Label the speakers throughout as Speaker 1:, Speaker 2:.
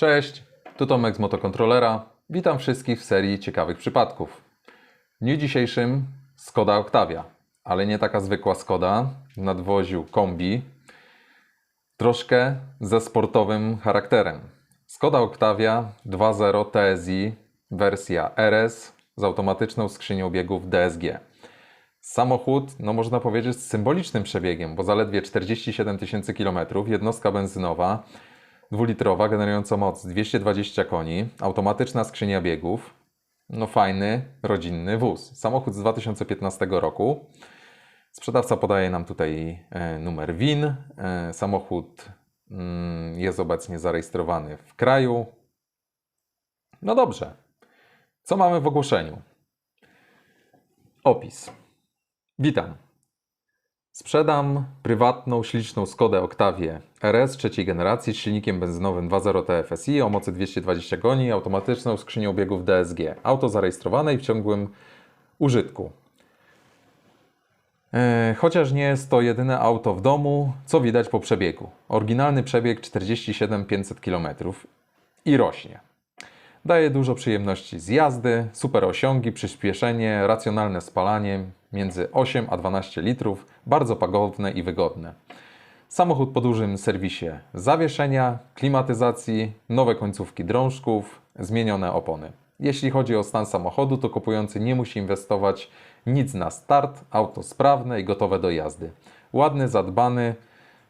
Speaker 1: Cześć, tu Tomek z Motokontrolera. Witam wszystkich w serii ciekawych przypadków. W dniu dzisiejszym Skoda Octavia, ale nie taka zwykła Skoda w nadwoziu kombi, troszkę ze sportowym charakterem. Skoda Octavia 2.0 TSI wersja RS z automatyczną skrzynią biegów DSG. Samochód, no można powiedzieć, z symbolicznym przebiegiem, bo zaledwie 47 tysięcy kilometrów, jednostka benzynowa, dwulitrowa, generująca moc 220 koni, automatyczna skrzynia biegów, no fajny, rodzinny wóz. Samochód z 2015 roku. Sprzedawca podaje nam tutaj e, numer WIN. E, Samochód mm, jest obecnie zarejestrowany w kraju. No dobrze. Co mamy w ogłoszeniu? Opis. Witam. Sprzedam prywatną, śliczną Skodę Octavię RS trzeciej generacji z silnikiem benzynowym 2.0 TFSI o mocy 220 koni, automatyczną skrzynią biegów DSG. Auto zarejestrowane i w ciągłym użytku. E, Chociaż nie jest to jedyne auto w domu, co widać po przebiegu. Oryginalny przebieg 47 500 km i rośnie. Daje dużo przyjemności z jazdy, super osiągi, przyspieszenie, racjonalne spalanie między 8 a 12 litrów, bardzo pagodne i wygodne. Samochód po dużym serwisie zawieszenia, klimatyzacji, nowe końcówki drążków, zmienione opony. Jeśli chodzi o stan samochodu, to kupujący nie musi inwestować nic na start, auto sprawne i gotowe do jazdy. Ładny, zadbany,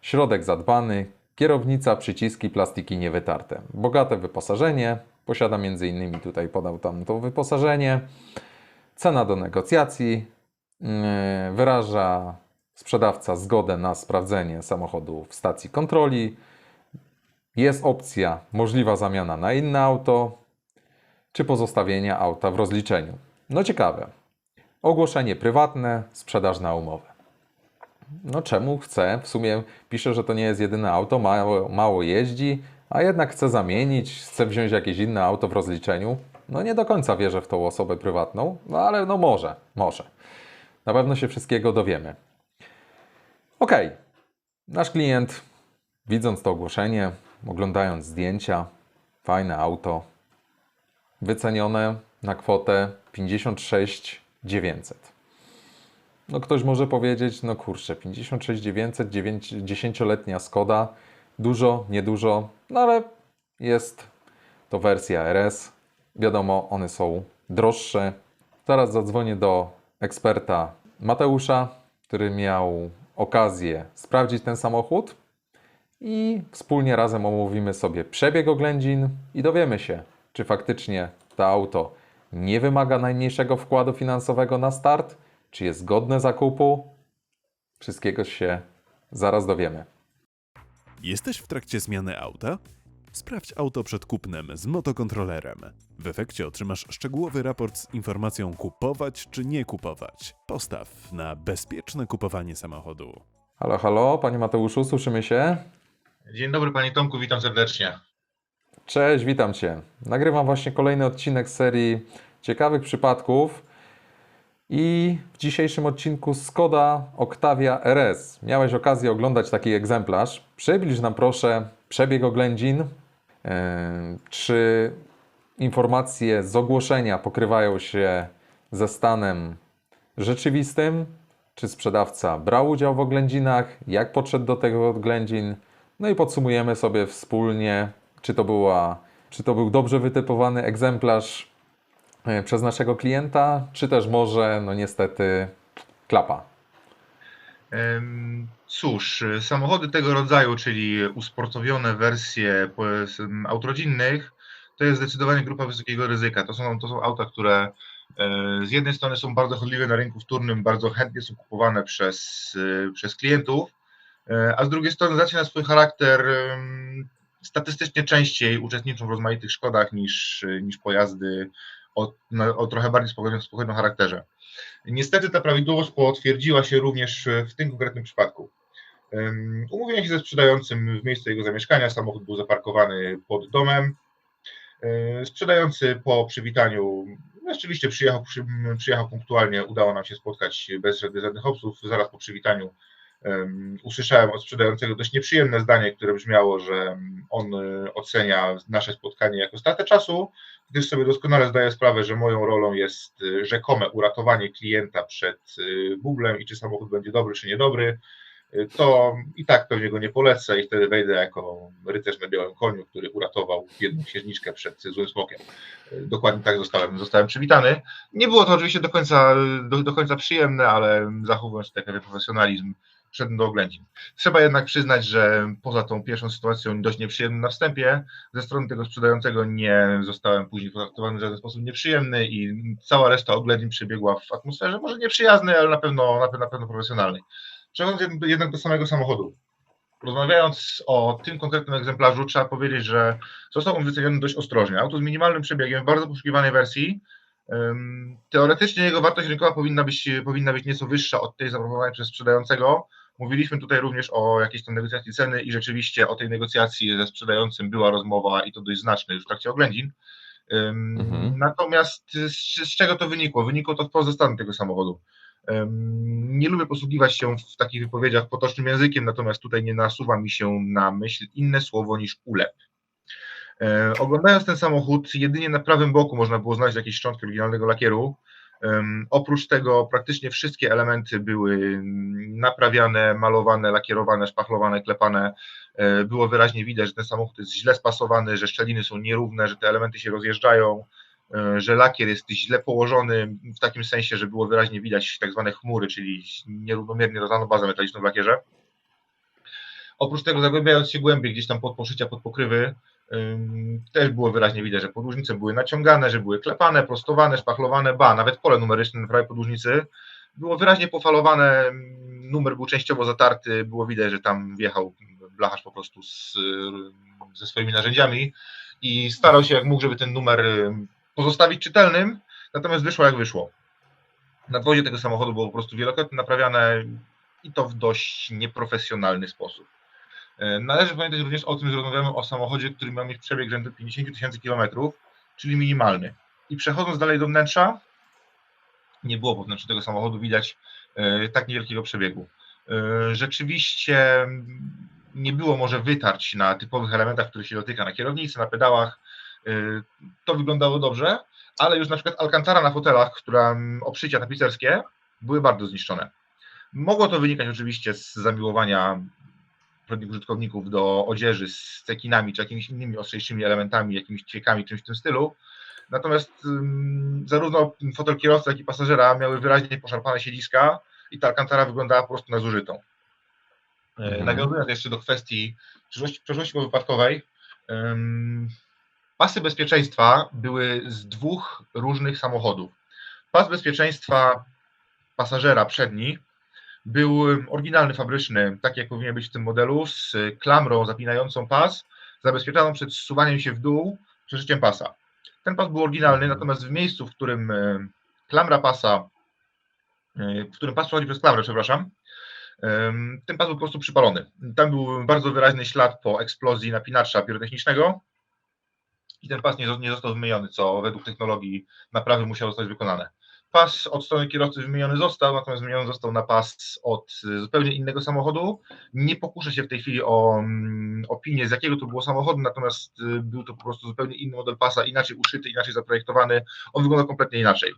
Speaker 1: środek zadbany, kierownica, przyciski, plastiki niewytarte. Bogate wyposażenie, posiada m.in. tutaj podał tam to wyposażenie, cena do negocjacji, yy, wyraża sprzedawca zgodę na sprawdzenie samochodu w stacji kontroli. Jest opcja możliwa zamiana na inne auto, czy pozostawienie auta w rozliczeniu. No ciekawe. Ogłoszenie prywatne, sprzedaż na umowę. No czemu chce? W sumie pisze, że to nie jest jedyne auto, mało, mało jeździ, a jednak chce zamienić, chce wziąć jakieś inne auto w rozliczeniu. No nie do końca wierzę w tą osobę prywatną, no ale no może, może. Na pewno się wszystkiego dowiemy. Ok, nasz klient, widząc to ogłoszenie, oglądając zdjęcia, fajne auto, wycenione na kwotę 56 900. No ktoś może powiedzieć, no kurczę, 56 900, 10-letnia Skoda, dużo, niedużo, no ale jest to wersja RS. Wiadomo, one są droższe. Zaraz zadzwonię do eksperta Mateusza, który miał okazję sprawdzić ten samochód i wspólnie razem omówimy sobie przebieg oględzin i dowiemy się, czy faktycznie to auto nie wymaga najmniejszego wkładu finansowego na start, czy jest godne zakupu. Wszystkiego się zaraz dowiemy.
Speaker 2: Jesteś w trakcie zmiany auta? Sprawdź auto przed kupnem z motokontrolerem. W efekcie otrzymasz szczegółowy raport z informacją kupować czy nie kupować. Postaw na bezpieczne kupowanie samochodu.
Speaker 1: Halo, halo, panie Mateuszu, słyszymy się?
Speaker 3: Dzień dobry panie Tomku, witam serdecznie.
Speaker 1: Cześć, witam cię. Nagrywam właśnie kolejny odcinek serii ciekawych przypadków. I w dzisiejszym odcinku Skoda Octavia RS. Miałeś okazję oglądać taki egzemplarz. Przybliż nam proszę przebieg oględzin. Yy, czy informacje z ogłoszenia pokrywają się ze stanem rzeczywistym? Czy sprzedawca brał udział w oględzinach? Jak podszedł do tego oględzin? No i podsumujemy sobie wspólnie, czy to, była, czy to był dobrze wytypowany egzemplarz e, przez naszego klienta, czy też może, no niestety, klapa.
Speaker 3: Cóż, samochody tego rodzaju, czyli usportowione wersje aut rodzinnych, to jest zdecydowanie grupa wysokiego ryzyka. To są, to są auta, które e, z jednej strony są bardzo chodliwe na rynku wtórnym, bardzo chętnie są kupowane przez, e, przez klientów, e, a z drugiej strony z racji na swój charakter statystycznie częściej uczestniczą w rozmaitych szkodach niż, niż pojazdy o, na- o trochę bardziej spokojnym, spokojnym charakterze. Niestety ta prawidłowość potwierdziła się również w tym konkretnym przypadku. Umówiłem się ze sprzedającym w miejscu jego zamieszkania. Samochód był zaparkowany pod domem. Sprzedający po przywitaniu no, rzeczywiście przyjechał, przy, przyjechał punktualnie. Udało nam się spotkać bez żadnych, obsów. Zaraz po przywitaniu usłyszałem od sprzedającego dość nieprzyjemne zdanie, które brzmiało, że on e, ocenia nasze spotkanie jako stratę czasu, gdyż sobie doskonale zdaję sprawę, że moją rolą jest e, rzekome uratowanie klienta przed e, bublem i czy samochód będzie dobry, czy niedobry, to i tak pewnie go nie polecę i wtedy wejdę jako rycerz na białym koniu, który uratował jedną księżniczkę przed złym smokiem. Dokładnie tak zostałem, zostałem przywitany. Nie było to oczywiście do końca, do, do końca przyjemne, ale zachowując taki profesjonalizm, szedłem do oględzin. Trzeba jednak przyznać, że poza tą pierwszą sytuacją dość nieprzyjemną na wstępie, ze strony tego sprzedającego nie zostałem później potraktowany w żaden sposób nieprzyjemny i cała reszta oględzin przebiegła w atmosferze może nieprzyjaznej, ale na pewno, na, pe- na pewno profesjonalnej. Przechodząc jed- jednak do samego samochodu. Rozmawiając o tym konkretnym egzemplarzu, trzeba powiedzieć, że został on wyceniony dość ostrożnie. Auto z minimalnym przebiegiem w bardzo poszukiwanej wersji. Teoretycznie jego wartość rynkowa powinna być, powinna być nieco wyższa od tej zaproponowanej przez sprzedającego. Mówiliśmy tutaj również o jakiejś tam negocjacji ceny i rzeczywiście o tej negocjacji ze sprzedającym była rozmowa i to dość znaczna już w trakcie oględzin.
Speaker 1: Mhm.
Speaker 3: Natomiast z, z czego to wynikło? Wynikło to wprost ze stanu tego samochodu. Nie lubię posługiwać się w takich wypowiedziach potocznym językiem, natomiast tutaj nie nasuwa mi się na myśl inne słowo niż ulep. E, Oglądając ten samochód, jedynie na prawym boku można było znaleźć jakieś szczątki oryginalnego lakieru. Oprócz tego praktycznie wszystkie elementy były naprawiane, malowane, lakierowane, szpachlowane, klepane. E, Było wyraźnie widać, że ten samochód jest źle spasowany, że szczeliny są nierówne, że te elementy się rozjeżdżają, e, że lakier jest źle położony, w takim sensie, że było wyraźnie widać tak zwane chmury, czyli nierównomiernie rozlaną bazę metaliczną w lakierze. Oprócz tego, zagłębiając się głębiej gdzieś tam pod poszycia, pod pokrywy, też było wyraźnie widać, że podłużnice były naciągane, że były klepane, prostowane, szpachlowane, ba, nawet pole numeryczne na prawej podłużnicy było wyraźnie pofalowane, numer był częściowo zatarty, było widać, że tam wjechał blacharz po prostu z, ze swoimi narzędziami i starał się jak mógł, żeby ten numer pozostawić czytelnym, natomiast wyszło jak wyszło. Nadwozie tego samochodu było po prostu wielokrotnie naprawiane i to w dość nieprofesjonalny sposób. E, Należy pamiętać również o tym, że rozmawiamy o samochodzie, który miał mieć przebieg rzędu 50 tysięcy kilometrów, czyli minimalny. I przechodząc dalej do wnętrza, nie było po wnętrzu tego samochodu widać e, tak niewielkiego przebiegu. E, Rzeczywiście mm, nie było może wytarć na typowych elementach, których się dotyka, na kierownicy, na pedałach. To wyglądało dobrze, ale już na przykład alcantara na fotelach, która mm, obszycia tapicerskie były bardzo zniszczone. Mogło to wynikać oczywiście z zamiłowania użytkowników do odzieży z cekinami czy jakimiś innymi ostrzejszymi elementami, jakimiś ćwiekami, czymś w tym stylu. Natomiast ym, zarówno fotel kierowcy, jak i pasażera miały wyraźnie poszarpane siedziska i ta alcantara wyglądała po prostu na zużytą. E,
Speaker 1: Mhm.
Speaker 3: Nawiązując jeszcze do kwestii przeszłości, przeszłości powypadkowej, ym, pasy bezpieczeństwa były z dwóch różnych samochodów. Pas bezpieczeństwa pasażera przedni był oryginalny, fabryczny, tak jak powinien być w tym modelu, z klamrą zapinającą pas, zabezpieczaną przed zsuwaniem się w dół przeżyciem pasa. Ten pas był oryginalny, natomiast w miejscu, w którym klamra pasa, e, w którym pas przechodzi przez klamrę, przepraszam, ten pas był po prostu przypalony. Tam był bardzo wyraźny ślad po eksplozji napinacza pirotechnicznego i ten pas nie, nie został wymieniony, co według technologii naprawy musiało zostać wykonane. Pas od strony kierowcy wymieniony został, natomiast wymieniony został na pas od y, zupełnie innego samochodu. Nie pokuszę się w tej chwili o mm, opinię, z jakiego to było samochodu, natomiast y, był to po prostu zupełnie inny model pasa, inaczej uszyty, inaczej zaprojektowany. On wygląda kompletnie inaczej.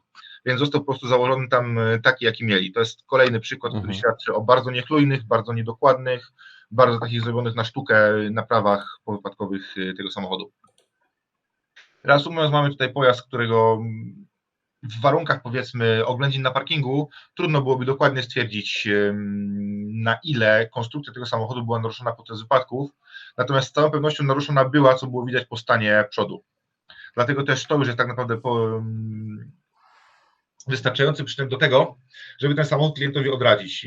Speaker 3: Więc został po prostu założony tam y, taki, jaki mieli. To jest kolejny przykład, który
Speaker 1: Mhm.
Speaker 3: świadczy o bardzo niechlujnych, bardzo niedokładnych, bardzo takich zrobionych na sztukę naprawach powypadkowych y, tego samochodu. Reasumując, mamy tutaj pojazd, którego mm, w warunkach powiedzmy oględzin na parkingu trudno byłoby dokładnie stwierdzić, na ile konstrukcja tego samochodu była naruszona podczas wypadków, natomiast z całą pewnością naruszona była, co było widać po stanie przodu. Dlatego też to już jest tak naprawdę po, wystarczający przyczyn do tego, żeby ten samochód klientowi odradzić.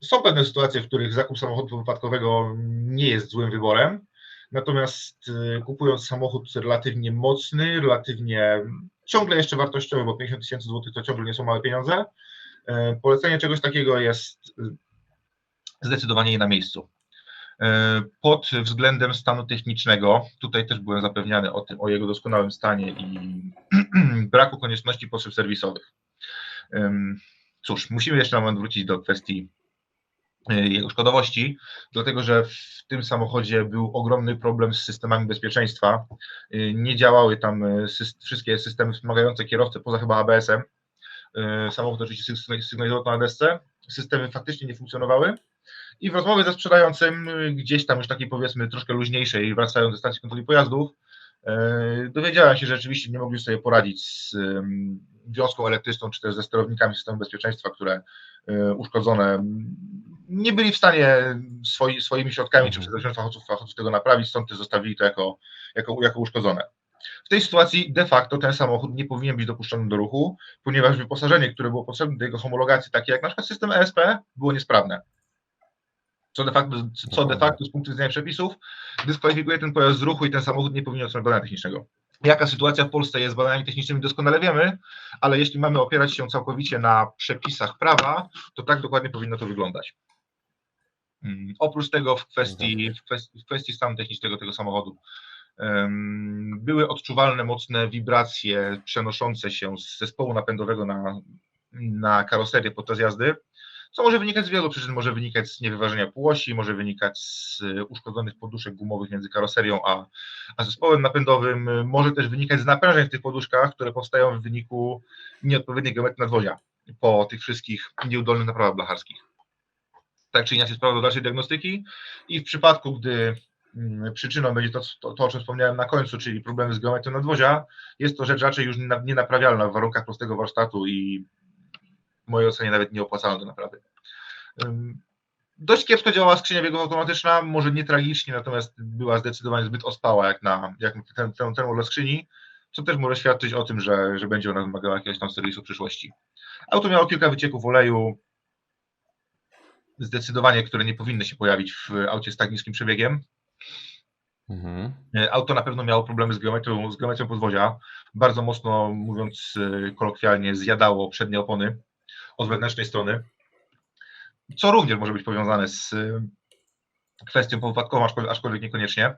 Speaker 3: Są pewne sytuacje, w których zakup samochodu wypadkowego nie jest złym wyborem, natomiast y, kupując samochód relatywnie mocny, relatywnie ciągle jeszcze wartościowy, bo 50 tysięcy złotych to ciągle nie są małe pieniądze, y, polecenie czegoś takiego jest y, zdecydowanie nie na miejscu. Y, Pod względem stanu technicznego, tutaj też byłem zapewniany o tym, o jego doskonałym stanie i braku konieczności potrzeb serwisowych. Cóż, musimy jeszcze na moment wrócić do kwestii jego szkodowości, dlatego że w tym samochodzie był ogromny problem z systemami bezpieczeństwa. Y, Nie działały tam sys- wszystkie systemy wspomagające kierowcę, poza chyba ABS-em. Samochód oczywiście syg- sygnalizował na desce. Systemy faktycznie nie funkcjonowały. I w rozmowie ze sprzedającym, gdzieś tam już takiej powiedzmy troszkę luźniejszej, wracając ze stacji kontroli pojazdów, dowiedziałem się, że rzeczywiście nie mogli sobie poradzić z wiązką elektryczną, czy też ze sterownikami systemu bezpieczeństwa, które uszkodzone nie byli w stanie swoi, swoimi środkami, czy
Speaker 1: Mhm.
Speaker 3: przez fachowców, fachowców tego naprawić, stąd też zostawili to jako, jako, jako uszkodzone. W tej sytuacji de facto ten samochód nie powinien być dopuszczony do ruchu, ponieważ wyposażenie, które było potrzebne do jego homologacji, takie jak na przykład system ESP, było niesprawne. Co de facto, co de facto z punktu widzenia przepisów dyskwalifikuje ten pojazd z ruchu i ten samochód nie powinien otrzymać badania technicznego. Jaka sytuacja w Polsce jest z badaniami technicznymi doskonale wiemy, ale jeśli mamy opierać się całkowicie na przepisach prawa, to tak dokładnie powinno to wyglądać. Mm, Oprócz tego w kwestii, w kwestii, w kwestii stanu technicznego tego samochodu były odczuwalne mocne wibracje przenoszące się z zespołu napędowego na, na karoserię podczas jazdy, co może wynikać z wielu przyczyn. Może wynikać z niewyważenia półosi, może wynikać z e, uszkodzonych poduszek gumowych między karoserią a, a zespołem napędowym, może też wynikać z naprężeń w tych poduszkach, które powstają w wyniku nieodpowiedniej geometrii nadwozia po tych wszystkich nieudolnych naprawach blacharskich. Tak czy inaczej sprawa do dalszej diagnostyki i w przypadku, gdy mm, przyczyną będzie to, to, to, o czym wspomniałem na końcu, czyli problemy z geometrią nadwozia, jest to rzecz raczej już nie- nienaprawialna w warunkach prostego warsztatu i w mojej ocenie nawet nieopłacalna do naprawy. Dość kiepsko działała skrzynia biegów automatyczna, może nie tragicznie, natomiast była zdecydowanie zbyt ospała jak na jak na ten, ten, ten model skrzyni, co też może świadczyć o tym, że, że będzie ona wymagała jakiegoś tam serwisu w przyszłości. Auto miało kilka wycieków oleju, zdecydowanie, które nie powinny się pojawić w aucie z tak niskim przebiegiem.
Speaker 1: Mhm.
Speaker 3: E, Auto na pewno miało problemy z geometrią, z geometrią podwozia. Bardzo mocno, mówiąc e, kolokwialnie, zjadało przednie opony od wewnętrznej strony, co również może być powiązane z e, kwestią powypadkową, aczkolwiek, niekoniecznie.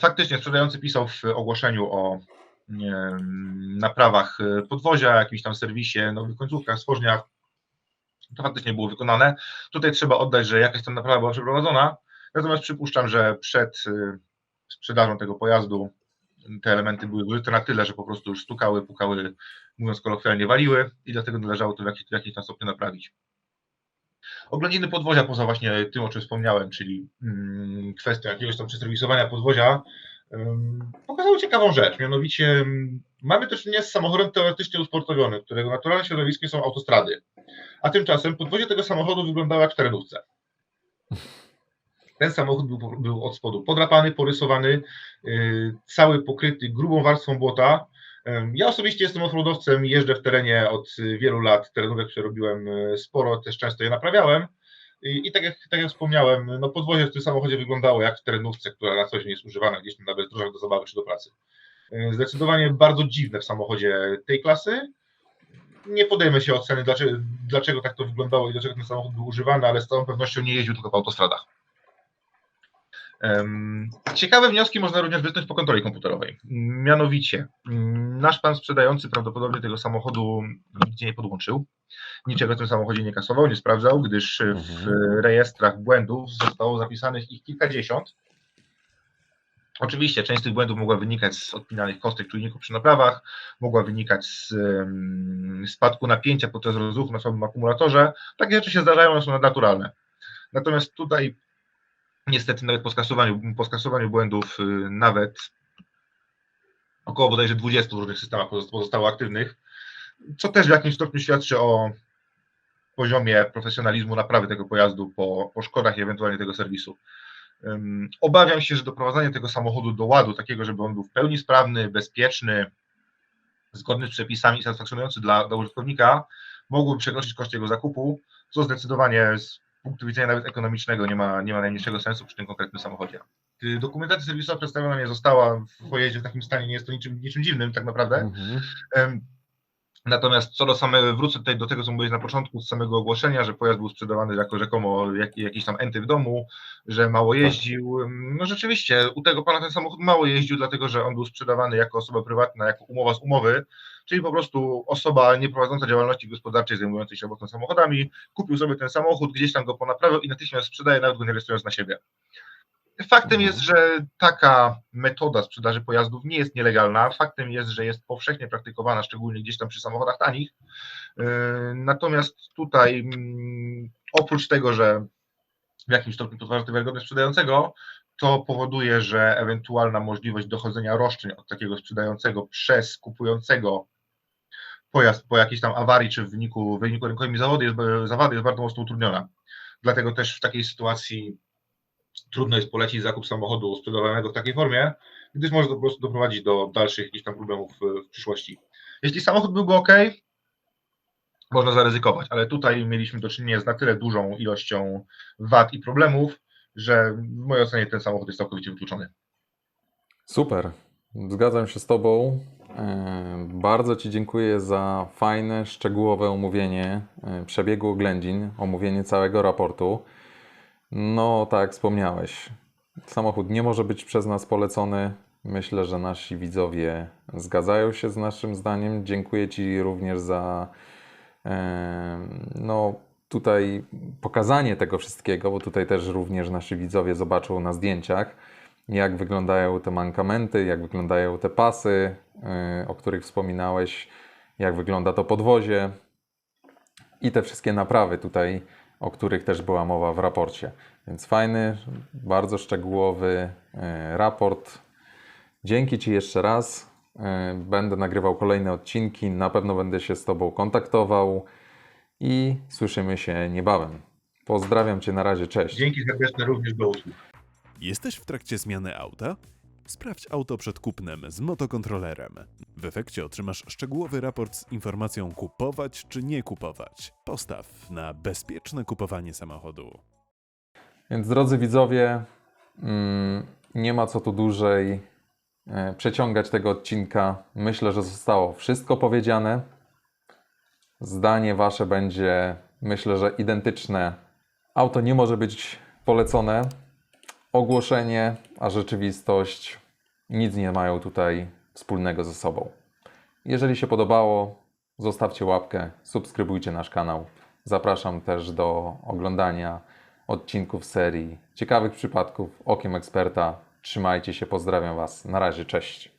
Speaker 3: Faktycznie sprzedający pisał w ogłoszeniu o naprawach podwozia, jakimś tam serwisie, nowych końcówkach, stworzniach. To faktycznie było wykonane. Tutaj trzeba oddać, że jakaś tam naprawa była przeprowadzona, natomiast przypuszczam, że przed e, sprzedażą tego pojazdu te elementy były zużyte na tyle, że po prostu już stukały, pukały, mówiąc kolokwialnie, waliły i dlatego należało to w jakiś, jakiś tam stopniu naprawić. Oględziny podwozia, poza właśnie tym, o czym wspomniałem, czyli mm, kwestią jakiegoś tam przeserwisowania podwozia, pokazały ciekawą rzecz, mianowicie mamy też nie z samochodem teoretycznie usportowionym, którego naturalnym środowiskiem są autostrady, a tymczasem podwozie tego samochodu wyglądało jak w terenówce. Ten samochód był, był od spodu podrapany, porysowany, yy, cały pokryty grubą warstwą błota. Ym, Ja osobiście jestem offroadowcem jeżdżę w terenie od wielu lat. Terenówek przerobiłem y, sporo, też często je naprawiałem. I, i tak, jak, tak jak wspomniałem, no podwozie w tym samochodzie wyglądało jak w terenówce, która na co dzień jest używana gdzieś tam na bezdrożach do zabawy czy do pracy. Y, Zdecydowanie bardzo dziwne w samochodzie tej klasy. Nie podejmę się oceny, dlaczego, dlaczego tak to wyglądało i dlaczego ten samochód był używany, ale z całą pewnością nie jeździł tylko po autostradach. Ciekawe wnioski można również wyciągnąć po kontroli komputerowej. Mianowicie, mm, nasz pan sprzedający prawdopodobnie tego samochodu nigdzie nie podłączył, niczego w tym samochodzie nie kasował, nie sprawdzał, gdyż w
Speaker 1: Mhm.
Speaker 3: rejestrach błędów zostało zapisanych ich kilkadziesiąt. Oczywiście część tych błędów mogła wynikać z odpinanych kostek czujników przy naprawach, mogła wynikać z em, spadku napięcia podczas rozruchu na samym akumulatorze. Takie rzeczy się zdarzają, są naturalne. Natomiast tutaj niestety nawet po skasowaniu, po skasowaniu błędów y, nawet około bodajże 20 w różnych systemach pozosta- pozostało aktywnych, co też w jakimś stopniu świadczy o poziomie profesjonalizmu naprawy tego pojazdu po, po szkodach i ewentualnie tego serwisu. Obawiam się, że doprowadzenie tego samochodu do ładu, takiego, żeby on był w pełni sprawny, bezpieczny, zgodny z przepisami, satysfakcjonujący dla, dla użytkownika, mogłoby przekroczyć koszt jego zakupu, co zdecydowanie z punktu widzenia nawet ekonomicznego nie ma, nie ma najmniejszego sensu przy tym konkretnym samochodzie. Dokumentacja serwisowa przedstawiona nie została w pojeździe w takim stanie, nie jest to niczym, niczym dziwnym tak naprawdę.
Speaker 1: Mhm.
Speaker 3: Natomiast co do samego, wrócę tutaj do tego, co mówiłeś na początku, z samego ogłoszenia, że pojazd był sprzedawany jako rzekomo jak, jakiś tam enty w domu, że mało jeździł. No rzeczywiście, u tego pana ten samochód mało jeździł, dlatego że on był sprzedawany jako osoba prywatna, jako umowa z umowy, czyli po prostu osoba nieprowadząca działalności gospodarczej, zajmującej się obecnie samochodami, kupił sobie ten samochód, gdzieś tam go ponaprawiał i natychmiast sprzedaje, nawet go nie rejestrując na siebie. Faktem jest, że taka metoda sprzedaży pojazdów nie jest nielegalna. Faktem jest, że jest powszechnie praktykowana, szczególnie gdzieś tam przy samochodach tanich. Yy, Natomiast tutaj, mm, oprócz tego, że w jakimś stopniu podważa wiarygodność sprzedającego, to powoduje, że ewentualna możliwość dochodzenia roszczeń od takiego sprzedającego przez kupującego pojazd po jakiejś tam awarii czy w wyniku, w wyniku zawody jest, jest bardzo mocno utrudniona. Dlatego też w takiej sytuacji trudno jest polecić zakup samochodu sprzedawanego w takiej formie, gdyż może to po prostu doprowadzić do dalszych jakichś tam problemów w, przyszłości. Jeśli samochód byłby ok, można zaryzykować, ale tutaj mieliśmy do czynienia z na tyle dużą ilością wad i problemów, że w mojej ocenie ten samochód jest całkowicie wykluczony.
Speaker 1: Super, zgadzam się z Tobą. E, Bardzo Ci dziękuję za fajne, szczegółowe omówienie e, przebiegu oględzin, omówienie całego raportu. No, tak wspomniałeś, samochód nie może być przez nas polecony. Myślę, że nasi widzowie zgadzają się z naszym zdaniem. Dziękuję Ci również za e, no, tutaj pokazanie tego wszystkiego, bo tutaj też również nasi widzowie zobaczą na zdjęciach, jak wyglądają te mankamenty, jak wyglądają te pasy, yy, o których wspominałeś, jak wygląda to podwozie i te wszystkie naprawy tutaj, o których też była mowa w raporcie. Więc fajny, bardzo szczegółowy yy, raport. Dzięki Ci jeszcze raz. Yy, Będę nagrywał kolejne odcinki, na pewno będę się z Tobą kontaktował i słyszymy się niebawem. Pozdrawiam Cię na razie, cześć.
Speaker 3: Dzięki serdeczne również do usług.
Speaker 2: Jesteś w trakcie zmiany auta? Sprawdź auto przed kupnem z motokontrolerem. W efekcie otrzymasz szczegółowy raport z informacją kupować czy nie kupować. Postaw na bezpieczne kupowanie samochodu.
Speaker 1: Więc drodzy widzowie, mm, nie ma co tu dłużej e, przeciągać tego odcinka. Myślę, że zostało wszystko powiedziane. Zdanie wasze będzie, myślę, że identyczne. Auto nie może być polecone. Ogłoszenie, a rzeczywistość nic nie mają tutaj wspólnego ze sobą. Jeżeli się podobało, zostawcie łapkę, subskrybujcie nasz kanał. Zapraszam też do oglądania odcinków serii ciekawych przypadków okiem eksperta. Trzymajcie się, pozdrawiam Was. Na razie, cześć.